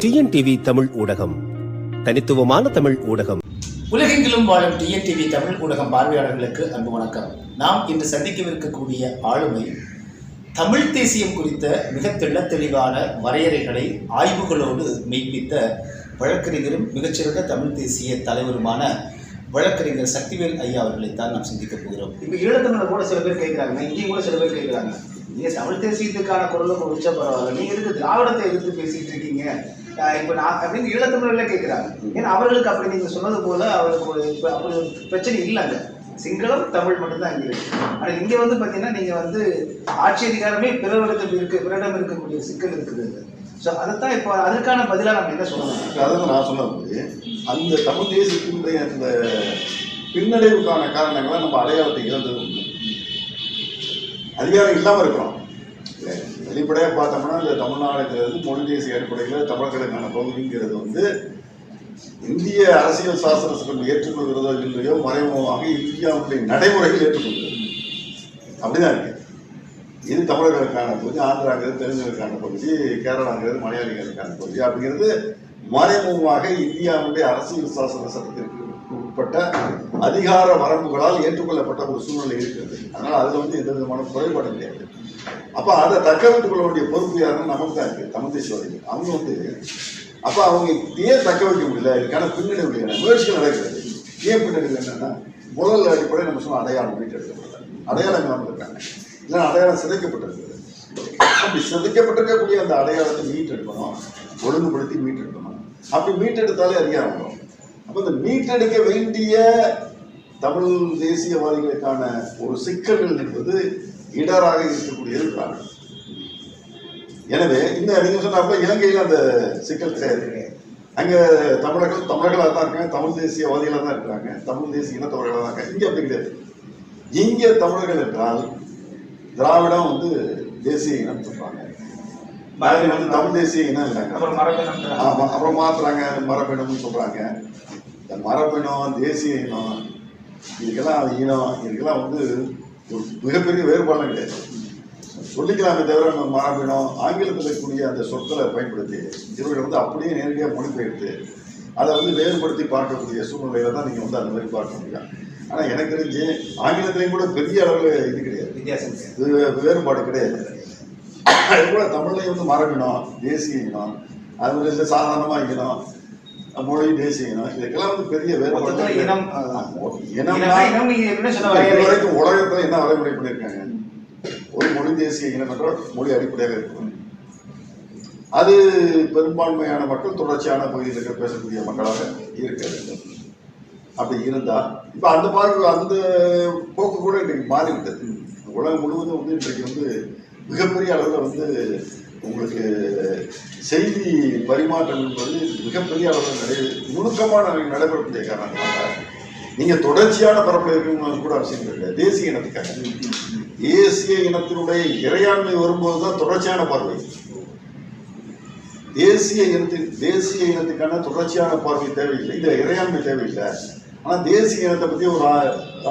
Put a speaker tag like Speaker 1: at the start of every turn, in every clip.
Speaker 1: TNTV Tamil ஊடகம். தனித்துவமான தமிழ் ஊடகம்.
Speaker 2: உலகெங்கிலும் வாழும் டிஎன்டிவி தமிழ் ஊடகம் பார்வையாளர்களுக்கு அன்பு வணக்கம். நாம் இன்று சந்திக்கவிருக்கக்கூடிய ஆளுமை தமிழ் தேசியம் குறித்த மிக தெள்ளத் தெளிவான வரையறைகளை ஆய்வுகளோடு மெய்ப்பித்த வழக்கறிஞரும் மிகச்சிறந்த தமிழ் தேசிய தலைவருமான வழக்கறிஞர் சக்திவேல் ஐயா அவர்களைத்தான் நாம் சந்திக்கப் போகிறோம்.
Speaker 3: இப்போ ஈழத்தமிழர் கூட சில பேர் கேட்குறாங்க இங்கேயும் கூட சில பேர் கேட்குறாங்க. நீங்க தமிழ் தேசியத்துக்கான குரலை முடிச்சா பரவாயில்ல நீங்க எதுக்கு திராவிடத்தை எதிர்த்து பேசிட்டு இருக்கீங்க? இப்போ நான் அப்படின்னு ஈழத்தமிழர்ல கேட்குறாங்க ஏன்னா அவர்களுக்கு அப்படி நீங்கள் சொன்னது போல அவருக்கு ஒரு இப்போ அப்படி ஒரு பிரச்சனை இல்லைங்க சிங்களம் தமிழ் மட்டும்தான் இங்கே இருக்கு. ஆனால் இங்கே வந்து பார்த்தீங்கன்னா நீங்கள் வந்து ஆட்சி அதிகாரமே பிறரிடத்தில் இருக்கு பிறரிடம் இருக்கக்கூடிய சிக்கல் இருக்குது. ஸோ அதைத்தான் இப்போ அதுக்கான பதிலாக நம்ம என்ன சொல்லணும்?
Speaker 4: அதாவது நான் சொன்னது அந்த தமிழ் தேசியத்தினுடைய அந்த பின்னடைவுக்கான காரணங்களை நம்ம அடையாளத்தை இழந்தது அதிகாரம் இல்லாமல் இருக்கிறோம். வெளிப்படையாக பார்த்தோம்னா இந்த தமிழ்நாடுங்கிறது மொழி தேசிய அடிப்படையில் தமிழர்களுக்கான பகுதிங்கிறது வந்து இந்திய அரசியல் சாசன சட்டம் ஏற்றுக்கொள்கிறதோ இல்லையோ மறைமுகமாக இந்தியாவுடைய நடைமுறைகள் ஏற்றுக்கொள்கிறது. அப்படிதான் இருக்கு. இது தமிழர்களுக்கான பகுதி ஆந்திராங்கிறது தெலுங்குகளுக்கான பகுதி கேரளாங்கிறது மலையாளிகளுக்கான பகுதி. அப்படிங்கிறது மறைமுகமாக இந்தியாவுடைய அரசியல் சாசன சட்டத்திற்கு உட்பட்ட அதிகார வரம்புகளால் ஏற்றுக்கொள்ளப்பட்ட ஒரு சூழ்நிலை இருக்கிறது. அதனால் அதில் வந்து எந்த விதமான குறைபாடு கிடையாது. அப்போ அதை தக்க வைத்துக் கொள்ள வேண்டிய பொறுப்பு யாருன்னா நமக்கு தான் இருக்குது தமிழ்தேசியவாதிகள் அவங்க வந்து அப்போ அவங்க ஏன் தக்க வைக்க முடியல? இதுக்கான பின்னணி என்ன? முயற்சிகள் நடக்கிறது. ஏன் பின்னணி என்னன்னா முதல் அடிப்படையில் நம்ம சொன்ன அடையாளம் மீட்டெடுக்கப்பட்டது. அடையாளம் இல்லாமல் இருக்காங்க. இல்லைன்னா அடையாளம் சிதைக்கப்பட்டிருக்குது அப்படி சிதைக்கப்பட்டிருக்கக்கூடிய அந்த அடையாளத்தை மீட்டெடுக்கணும். ஒழுங்குபடுத்தி மீட்டெடுக்கணும். அப்படி மீட்டெடுத்தாலே அதிகாரம் வரும். இந்த மீட்டெடுக்க வேண்டிய தமிழ் தேசியவாதிகளுக்கான ஒரு சிக்கல்கள் என்பது இடராக இருக்கக்கூடியது திராவிடம் எனவே இந்த நீங்க சொன்னப்ப இலங்கையில் அந்த சிக்கல் கிடையாது. அங்க தமிழர்கள் தமிழர்களாக தான் இருக்காங்க தமிழ் தேசியவாதிகளாக தான் இருக்கிறாங்க தமிழ் தேசிய இனத்தவர்களாக தான் இருக்காங்க. இங்க அப்படி கிடையாது. இங்க தமிழர்கள் என்றால் திராவிடம் வந்து தேசிய இனம் சொல்றாங்க. வந்து தமிழ் தேசிய இனம் ஆமா அப்புறம் மாத்துறாங்க மரபினம்னு சொல்றாங்க. இந்த மரபினம் தேசிய இனம் இதுக்கெல்லாம் இனம் இதுக்கெல்லாம் வந்து ஒரு மிகப்பெரிய வேறுபாடுலாம் கிடையாது. சொல்லிக்கலாமே தவிர நம்ம மரபினம் ஆங்கிலத்தில் இருக்கக்கூடிய அந்த சொற்களை பயன்படுத்தி இவர்கள் வந்து அப்படியே நேரடியாக மொழிபெயர்த்து அதை வந்து வேறுபடுத்தி பார்க்கக்கூடிய சூழ்நிலையில தான் நீங்கள் வந்து அந்த மாதிரி பார்க்க முடியும். ஆனால் எனக்கு தெரிஞ்சு ஆங்கிலத்திலையும் கூட பெரிய அளவில் இது கிடையாது.
Speaker 3: வித்தியாசம்
Speaker 4: வேறுபாடு கிடையாது. அது கூட தமிழ்லையும் வந்து மரபினம் தேசிய இனம் அது மாதிரி சாதாரணமாக இனம் மொழி தேசிய இனம் இதுக்கெல்லாம் வந்து பெரிய வேறுபாடு.
Speaker 3: இனம் என்ன?
Speaker 4: வரைக்கும் உலகத்துல வரைமுறை பண்ணியிருக்காங்க ஒரு மொழி தேசிய இனம் என்றால் மொழி அடிப்படையாக இருக்கும் அது பெரும்பான்மையான மக்கள் தொடர்ச்சியான பகுதியில் இருக்க பேசக்கூடிய மக்களாக இருக்க வேண்டும். அப்படி இருந்தா இப்ப அந்த மாதிரி அந்த போக்கு கூட இன்றைக்கு மாறிவிட்டது. உலகம் முழுவதும் வந்து இன்றைக்கு வந்து மிகப்பெரிய அளவில் வந்து உங்களுக்கு செய்தி பரிமாற்றம் என்பது மிகப்பெரிய அளவில் நடை நுணுக்கமான நடைபெறக்கூடிய காரணமாக நீங்கள் தொடர்ச்சியான பரப்பல இருக்கணும்னு கூட அவசியம் இல்லை தேசிய இனத்துக்காக. தேசிய இனத்தினுடைய இறையாண்மை வரும்போது தான் தொடர்ச்சியான பார்வை. தேசிய இனத்தின் தேசிய இனத்துக்கான தொடர்ச்சியான பார்வை தேவையில்லை. இந்த இறையாண்மை தேவையில்லை. ஆனால் தேசிய இனத்தை பற்றி ஒரு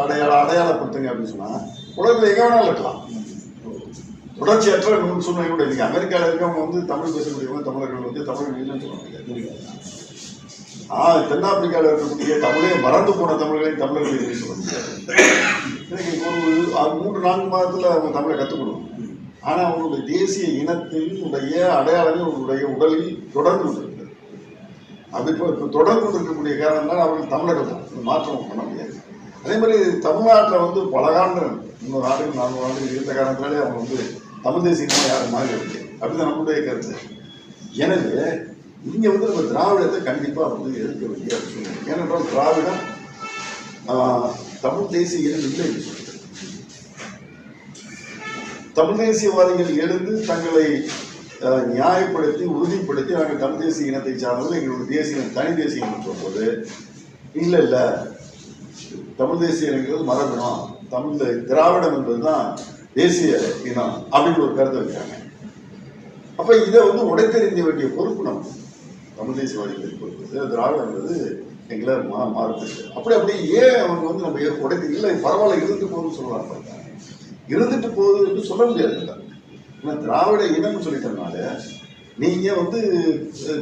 Speaker 4: அடையாள அடையாளப்படுத்துங்க அப்படின்னு சொன்னால் உலகத்தில் எங்கே வேணாலும் இருக்கலாம். தொடர்ச்சியற்ற நூல் சூழ்நிலை கூட இருக்கு அமெரிக்காவில் இருக்கவங்க வந்து தமிழ் பேசக்கூடியவங்க தமிழர்கள் வந்து தமிழ் இல்லைன்னு சொல்ல முடியாது ஆனால் தென்னாப்பிரிக்காவில் இருக்கக்கூடிய தமிழே மறந்து போன தமிழர்களையும் தமிழர்கள் இல்லைன்னு சொல்ல முடியாது. ஒரு மூன்று நான்கு மாதத்தில் அவங்க தமிழை கற்றுக்கணும் ஆனால் அவங்களுடைய தேசிய இனத்தினுடைய அடையாளமே அவங்களுடைய உடலில் தொடர்ந்து கொண்டிருக்கிறது. அது இப்போ இப்போ தொடர்ந்து கொண்டிருக்கக்கூடிய காரணம்னால அவர்கள் தமிழகம் மாற்றம் பண்ண முடியாது. அதே மாதிரி தமிழ்நாட்டில் வந்து பல இன்னொரு ஆண்டுகள் நானூறு ஆண்டுகள் இருந்த காரணத்தினாலே அவங்க வந்து தமிழ் தேசிய யாரும் மாறி இருக்கு அப்படிதான் நம்மளுடைய கருத்து. எனவே இங்கே வந்து நம்ம திராவிடத்தை கண்டிப்பாக வந்து எதிர்க்க வேண்டிய அவசியம் ஏனென்றால் திராவிடம் தமிழ் தேசிய இனம் இல்லை என்று தமிழ் தேசியவாதிகள் எழுந்து தங்களை நியாயப்படுத்தி உறுதிப்படுத்தி நாங்கள் தமிழ் தேசிய இனத்தை சார்ந்தவர்கள் எங்களுடைய தேசிய தனி தேசிய இனம் இல்லை இல்லை தமிழ் தேசிய இனங்கிறது மரபினம் தமிழ் திராவிடம் என்பதுதான் தேசிய இனம் அப்படின்னு ஒரு கருத்தை வைக்கிறாங்க அப்ப இதை வந்து உடைத்தெறிந்த வேண்டிய பொறுப்பு நம்ம தமிழ் தேசியவாதிகளுக்கு பொறுப்பு திராவிடம் என்பது எங்களை மா மாறுது அப்படி அப்படி ஏன் அவங்க வந்து நம்ம உடைத்து இல்லை பரவாயில்ல இருந்துட்டு போகுதுன்னு சொல்லலாம் இருந்துட்டு போகுது என்று சொல்ல முடியாது. இல்லை ஏன்னா திராவிட இனம்னு சொல்லிட்டனால நீங்க வந்து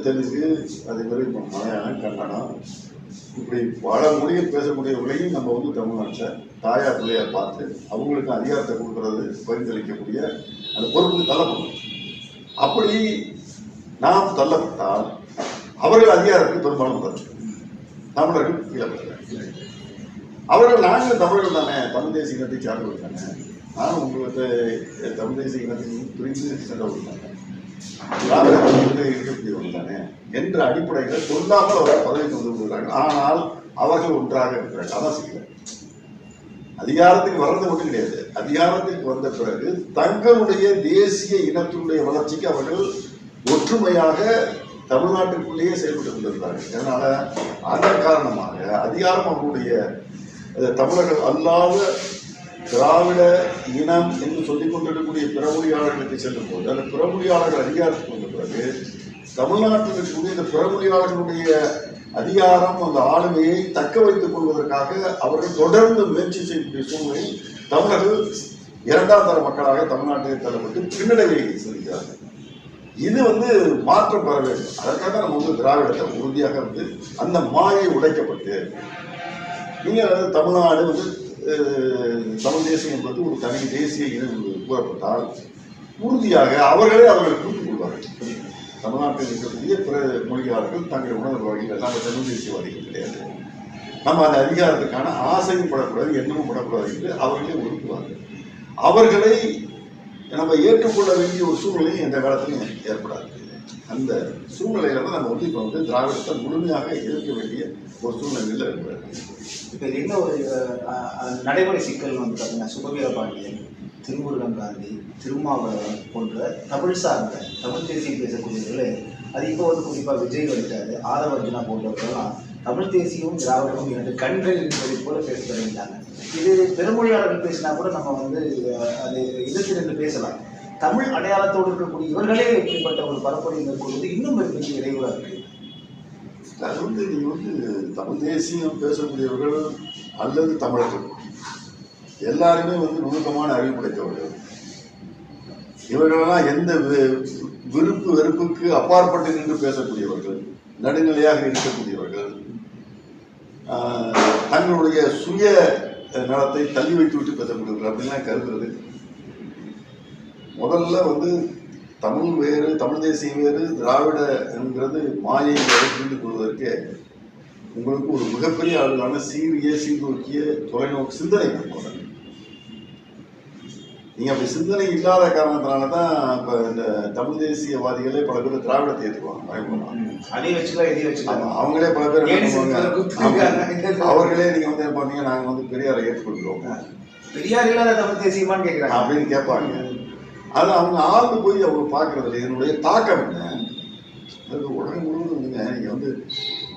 Speaker 4: தெலுங்கு அதே மாதிரி மலையாளம் கன்னடம் இப்படி பல மொழிகள் பேசக்கூடியவர்களையும் நம்ம வந்து தமிழ்நாட்டில் தாயார் பிள்ளையார் பார்த்து அவங்களுக்கு அதிகாரத்தை கொடுக்கறது பரிந்துரைக்கக்கூடிய அந்த பொறுப்புக்கு தள்ளப்படும் அப்படி நாம் தள்ளப்பட்டால் அவர்கள் அதிகாரத்துக்கு பெரும்பாலும் வரும் தமிழர்கள் கீழே அவர்கள் நாங்கள் தமிழர்கள் தானே தமிழ் தேசிய இனத்தை சார்ந்தவர்கள் தானே. நானும் உங்களுக்கு தமிழ் தேசிய இனத்தின் பிரிந்து சென்றவர்கள் தானே இருக்கக்கூடியவர்கள் தானே என்ற அடிப்படையில் சொல்லாமல் அவர்கள் பதவிக்கு வந்து கொள்கிறார்கள் ஆனால் அவர்கள் ஒன்றாக இருக்கிறார்கள். அதான் அதிகாரத்துக்கு வர்றது மட்டும் கிடையாது. அதிகாரத்துக்கு வந்த பிறகு தங்களுடைய தேசிய இனத்தினுடைய வளர்ச்சிக்கு அவர்கள் ஒற்றுமையாக தமிழ்நாட்டுக்குள்ளேயே செயல்பட்டு கொண்டிருந்தார்கள் அதனால அதன் காரணமாக அதிகாரம் அவர்களுடைய தமிழர்கள் அல்லாத திராவிட இனம் என்று சொல்லிக் கொண்டிருக்கக்கூடிய பிறமொழியாளர்களுக்கு செல்லும் போது அந்த பிறமொழியாளர்கள் அதிகாரத்துக்கு வந்த பிறகு தமிழ்நாட்டில் இருக்கக்கூடிய இந்த பிறமொழியாளர்களுடைய அதிகாரம் அந்த ஆளுமையை தக்க வைத்துக் கொள்வதற்காக அவர்கள் தொடர்ந்து முயற்சி செய்யக்கூடிய சூழ்நிலை தமிழர்கள் இரண்டாம் தர மக்களாக தமிழ்நாட்டில் தள்ளப்பட்டு பின்னடைவை செல்கிறார்கள் இது வந்து மாற்றம் பெற வேண்டும். அதற்காக நம்ம வந்து திராவிடத்தை உறுதியாக வந்து அந்த மாயை உடைக்கப்பட்டு நீங்க தமிழ்நாடு வந்து தமிழ் தேசியம் என்பது ஒரு தனி தேசிய இனம் கூறப்பட்டால் உறுதியாக அவர்களே அவர்கள் புரிந்து கொள்வார்கள். தமிழ்நாட்டில் இருக்கக்கூடிய பிற மொழியாளர்கள் தங்கள் உணர்ந்த வகையில் நாங்கள் தமிழ் தேசியவாதிகள் கிடையாது. நம்ம அந்த அதிகாரத்துக்கான ஆசையும் படக்கூடாது எண்ணமும் படக்கூடாது என்று அவர்களே ஒதுக்குவார்கள் அவர்களை நம்ம ஏற்றுக்கொள்ள வேண்டிய ஒரு சூழ்நிலையும் எந்த காலத்திலும் ஏற்படாது. அந்த சூழ்நிலையில தான் நம்ம வந்து இப்போ வந்து திராவிடத்தை முழுமையாக எதிர்க்க வேண்டிய ஒரு சூழ்நிலையில் இருக்கிறது
Speaker 3: இப்போ என்ன ஒரு நடைமுறை சிக்கல் வந்து பார்த்தீங்கன்னா சுபவீர பாண்டியன் திருமுருகன் காந்தி திருமாவளவன் போன்ற தமிழ் சார்ந்த தமிழ் தேசியம் பேசக்கூடியவர்களே அது இப்போ வந்து குறிப்பாக விஜய் வந்துட்டாரு ஆதவர்ஜுனா போன்றவர்கள்லாம் தமிழ் தேசியமும் திராவிடமும் இரண்டு கண்கள் என்பதை போல பேச தொடங்கிட்டாங்க. இது பெருமொழியாளர்கள் பேசினா கூட நம்ம வந்து அது எதிர்த்து நின்று பேசலாம். தமிழ் அடையாளத்தோடு இருக்கக்கூடிய இவர்களே இப்படிப்பட்ட ஒரு பரப்புரை மேற்கொள்வது இன்னும் பெரிய இறைவாக இருக்கு.
Speaker 4: அது வந்து நீங்க வந்து தமிழ் தேசியம் பேசக்கூடியவர்கள் அல்லது தமிழர்கள். எல்லாருமே வந்து நுணுக்கமான அறிவு படைத்தவர்கள். இவர்களெல்லாம் எந்த வி- விருப்பு வெறுப்புக்கு அப்பாற்பட்டு நின்று பேசக்கூடியவர்கள் நடுநிலையாக இருக்கக்கூடியவர்கள் தங்களுடைய சுய நலத்தை தள்ளி வைத்து விட்டு பேசக்கூடியவர்கள் அப்படின்லாம் கருதுறது முதல்ல வந்து தமிழ் வேறு தமிழ் தேசியம் வேறு திராவிட என்கிறது மாயை வேறு புரிந்து கொள்வதற்கு உங்களுக்கு ஒரு மிகப்பெரிய அளவிலான சீரிய சீர்தூக்கிய தொலைநோக்கு சிந்தனை வேணும் முதல்ல. நீங்க அப்படி சிந்தனை இல்லாத காரணத்தினால தான் இப்ப இந்த தமிழ் தேசியவாதிகளே பல பேர் திராவிடத்தை ஏற்றுக்குவாங்க அவங்களே பல பேர். அவர்களே நீங்க வந்து என்ன பண்ணீங்க நாங்க வந்து பெரியாரை ஏற்றுக்கொள்கிறோம்.
Speaker 3: பெரியார் இல்லாத தமிழ் தேசியமான்னு கேட்குறாங்க
Speaker 4: அப்படின்னு கேட்பாங்க. அது அவங்க ஆழ்ந்து போய் அவங்க பார்க்கறதில்ல. இதனுடைய தாக்கம் என்ன? அது உலகம் முழுவதும் வந்துங்க நீங்க வந்து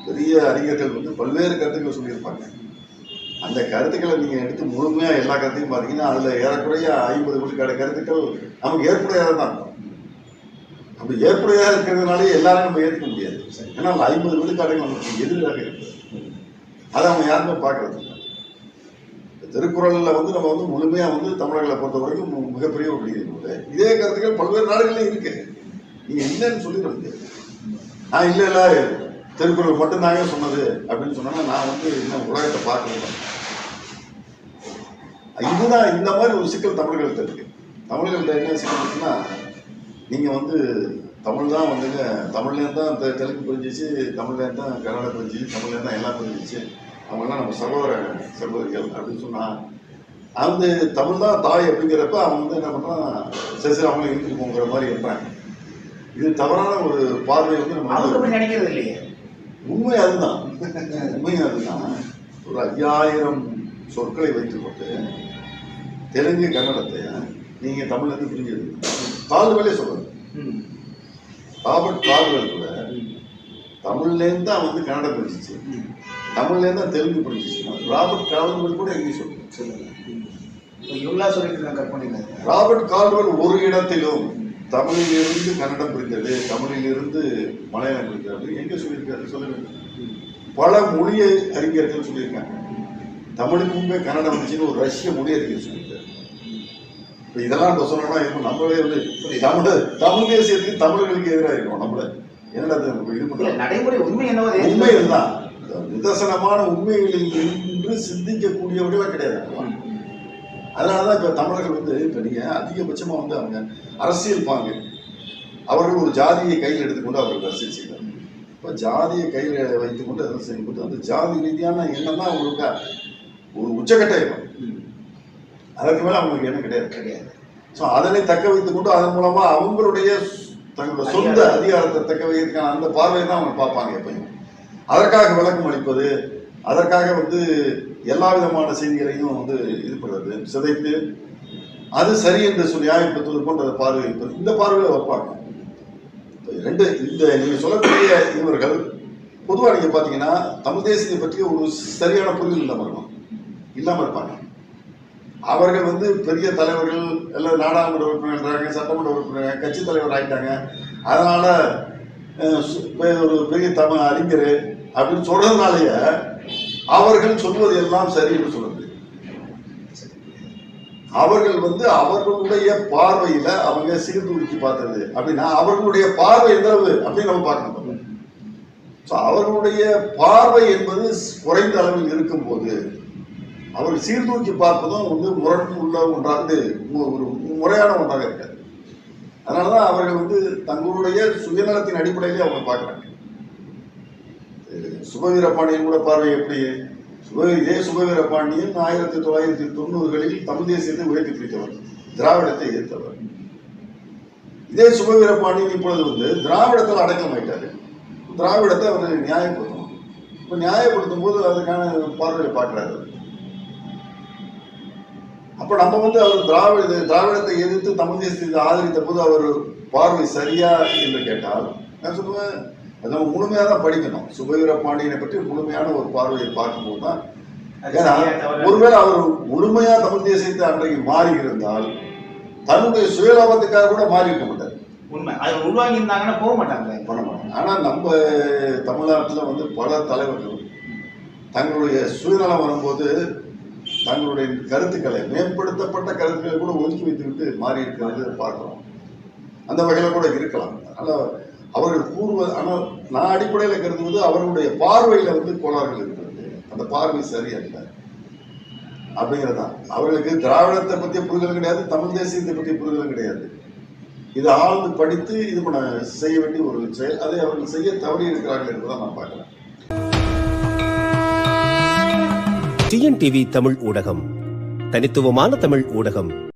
Speaker 4: பெரிய அறிஞர்கள் வந்து பல்வேறு கருத்துக்களை சொல்லியிருப்பாங்க. அந்த கருத்துக்களை நீங்கள் எடுத்து முழுமையாக எல்லா கருத்தையும் பார்த்தீங்கன்னா அதில் ஏறக்குறைய ஐம்பது விழுக்காடு கருத்துக்கள் நமக்கு ஏற்புடையாக தான் இருக்கும். அப்படி ஏற்புடையாக இருக்கிறதுனாலே எல்லாரும் நம்ம ஏற்றுக்க முடியாது. ஏன்னா ஐம்பது விழுக்காடுகள் நமக்கு எதிராக இருக்குது அதை அவங்க யாருமே பார்க்கறது இல்லை திருக்குறளில் வந்து நம்ம வந்து முழுமையாக வந்து தமிழர்களை பொறுத்த வரைக்கும் மிகப்பெரிய ஒரு நூல் இதே கருத்துக்கள் பல்வேறு நாடுகளிலும் இருக்கு. நீங்கள் இல்லைன்னு சொல்லிட முடியாது நான் இல்லை இல்லை. திருக்குறள் மட்டும்தாங்க சொன்னது அப்படின்னு சொன்னா நான் வந்து இன்னும் உலகத்தை பார்க்கல இதுதான் இந்த மாதிரி ஒரு சிக்கல் தமிழர்கள்ட்ட இருக்கு. தமிழர்கள்ட்ட என்ன சிக்கல் இருக்குன்னா நீங்கள் வந்து தமிழ் தான் வந்துங்க தமிழ்லேருந்து தான் தெ- தெலுங்கு புரிஞ்சிச்சு தமிழ்லேருந்து தான் கன்னடம் புரிஞ்சிச்சு தமிழ்லேருந்து தான் எல்லாம் புரிஞ்சிச்சு. அவங்கெல்லாம் நம்ம சகோதர சகோதரிகள் அப்படின்னு சொன்னா அந்த தமிழ் தான் தாய் அப்படிங்கிறப்ப அவன் வந்து என்ன பண்றான் சரி சரி அவங்கள இழுத்துட்டு போங்கிற மாதிரி இருப்பாங்க. இது தவறான ஒரு பார்வை வந்து நம்ம
Speaker 3: நினைக்கிறது இல்லையே.
Speaker 4: உண்மை அதுதான். உண்மை அதுதான். ஒரு ஐயாயிரம் சொற்களை வைத்துக்கொண்டு தெலுங்கு கன்னடத்தை நீங்க தமிழ்ல இருந்து புரிஞ்சது கால்வெளே சொல்றது
Speaker 3: ம்.
Speaker 4: ராபர்ட் கால்வெல் கூட தமிழ்லேருந்து தான் வந்து கன்னடம் படிச்சிச்சு
Speaker 3: ம்.
Speaker 4: தமிழ்லேருந்து தான் தெலுங்கு படிச்சிச்சு ராபர்ட் கால்வெல் கூட இங்கிலீஷ்
Speaker 3: சொல்லுங்க. இவங்களா சொல்லிட்டு இருக்காங்க கற்பனை
Speaker 4: ராபர்ட் கால்வெல் ஒரு இடத்திலும் தமிழிலிருந்து கன்னடம் புரிந்தது தமிழிலிருந்து மலையாளம் அப்படின்னு எங்க சொல்லியிருக்காரு? சொல்லுங்க. பல மொழி அறிஞர்கள் சொல்லியிருக்காங்க. தமிழுக்கு முன்பே கன்னடம் வந்துச்சுன்னு ஒரு ரஷ்ய மொழி அறிஞர் சொல்லியிருக்காரு. இப்ப இதெல்லாம் நம்ம சொன்னோம்னா இப்போ நம்மளே வந்து தமிழ் தமிழ் தேசியத்துக்கு தமிழர்களுக்கு எதிராக இருக்கும் நம்மள. என்னடா இது
Speaker 3: நடைமுறை உண்மை என்னவோ
Speaker 4: உண்மை இதுதான் நிதர்சனமான உண்மைகளில் இன்று சிந்திக்கக்கூடியவர்களா கிடையாது அவங்க. அதனாலதான் இப்ப தமிழர்கள் வந்து இப்ப நீங்க அதிகபட்சமா வந்து அவங்க அரசியல் பாங்கு. அவர்கள் ஒரு ஜாதியை கையில் எடுத்துக்கொண்டு அவர்கள் அரசியல் செய்கிறார் இப்ப ஜாதியை கையில் வைத்துக்கொண்டு அரசியல் செய்யும்போது அந்த ஜாதி ரீதியான எண்ணம் தான் அவங்களுக்கு ஒரு உச்சக்கட்ட எண்ணம் அதற்கு மேல அவங்களுக்கு எண்ணம் கிடையாது.
Speaker 3: கிடையாது.
Speaker 4: ஸோ அதனை தக்க வைத்துக் கொண்டு அதன் மூலமா அவங்களுடைய தங்களோட சொந்த அதிகாரத்தை தக்க வைக்கிறதுக்கான அந்த பார்வையை தான் அவங்க பார்ப்பாங்க எப்பயும். அதற்காக விளக்கம் அளிப்பது அதற்காக வந்து எல்லா விதமான செய்திகளையும் வந்து இது சிதைத்து அது சரி என்று சொல்லி நியாயப்படுத்துவது போன்ற பார்வை இருப்பது இந்த பார்வையில் வைப்பாங்க. ரெண்டு இந்த நீங்கள் சொல்லக்கூடிய இவர்கள் பொதுவாக நீங்கள் பார்த்தீங்கன்னா தமிழ் தேசியத்தை பற்றிய ஒரு சரியான புரிதல் இல்லாமல் இருக்கும் இல்லாமல் இருப்பாங்க. அவர்கள் வந்து பெரிய தலைவர்கள் எல்லாம் நாடாளுமன்ற உறுப்பினர்கள் சட்டமன்ற உறுப்பினர் கட்சி தலைவர் ஆகிட்டாங்க அதனால் சு- ஒரு பெரிய தமிழ் அறிஞர் அப்படின்னு சொல்றதுனாலய அவர்கள் சொல்வது எல்லாம் சரி என்று சொல்றது அவர்கள் வந்து அவர்களுடைய பார்வையில அவங்க சீர்தூக்கி பார்த்தது. அப்படின்னா அவர்களுடைய பார்வை எந்த அப்படின்னு நம்ம பார்க்கணும். ஸோ அவர்களுடைய பார்வை என்பது குறைந்த அளவில் இருக்கும் போது அவர் சீர்தூக்கி பார்ப்பதும் வந்து முரண் உள்ள ஒன்றாக ஒரு முறையான ஒன்றாக இருக்காது. அதனாலதான் அவர்கள் வந்து தங்களுடைய சுயநலத்தின் அடிப்படையிலே அவங்க பார்க்குறாங்க. சுபவீர பாண்டியன் கூட பார்வை எப்படி? சுப இதே சுபவீர பாண்டியன் ஆயிரத்தி தொள்ளாயிரத்தி தொண்ணூறுகளில் தமிழ் தேசியத்தை உயர்த்தி பிடித்தவர். திராவிடத்தை எதிர்த்தவர். இதே சுபவீர பாண்டியன் இப்பொழுது வந்து திராவிடத்தில் அடக்கம் ஆயிட்டாரு திராவிடத்தை அவர் நியாயப்படுத்தணும். இப்போ நியாயப்படுத்தும் போது அதுக்கான பார்வையை பார்க்குறாரு. அப்போ நம்ம வந்து அவர் திராவிட திராவிடத்தை எதிர்த்து தமிழ் தேசியத்தை ஆதரித்த போது அவர் பார்வை சரியா என்று கேட்டால் நான் சொல்லுவேன் அது நம்ம முழுமையா தான் படிக்கணும். சுபவீர பாண்டியனை பற்றி முழுமையான ஒரு பார்வையை பார்க்கும்போது தான் ஏன்னா? ஒருவேளை அவர் முழுமையா தமிழ் தேசியத்தை அன்றைக்கு மாறி இருந்தால் தன்னுடைய சுயலாபத்துக்காக கூட மாறி இருக்க மாட்டார்.
Speaker 3: உண்மை. அது உள்வாங்கி இருந்தாங்கன்னா போக மாட்டாங்க
Speaker 4: பண்ண மாட்டாங்க. ஆனா நம்ம தமிழ்நாட்டுல வந்து பல தலைவர்கள் தங்களுடைய சுயநலம் வரும்போது தங்களுடைய கருத்துக்களை மேம்படுத்தப்பட்ட கருத்துக்களை கூட ஒதுக்கி வைத்துவிட்டு மாறி இருக்கிறது பார்க்கிறோம். அந்த வகையில கூட இருக்கலாம். அதனால அவர்கள் கூறுவது ஆனால் நான் அடிப்படையில் கருதுவது அவர்களுடைய பார்வையில வந்து கோளாறுகள் இருக்கிறது. அந்த பார்வை சரியல்ல அப்படிங்கிறதான் அவர்களுக்கு திராவிடத்தை பற்றிய புரிதலும் கிடையாது தமிழ் தேசியத்தை பற்றிய புரிதலும் கிடையாது. இது ஆழ்ந்து படித்து இது பண்ண செய்ய வேண்டிய ஒரு செயல். அதை அவர்கள் செய்ய தவறி இருக்கிறார்கள் என்பதை நான் பார்க்கிறேன்.
Speaker 1: டிஎன்டிவி தமிழ் ஊடகம். தனித்துவமான தமிழ் ஊடகம்.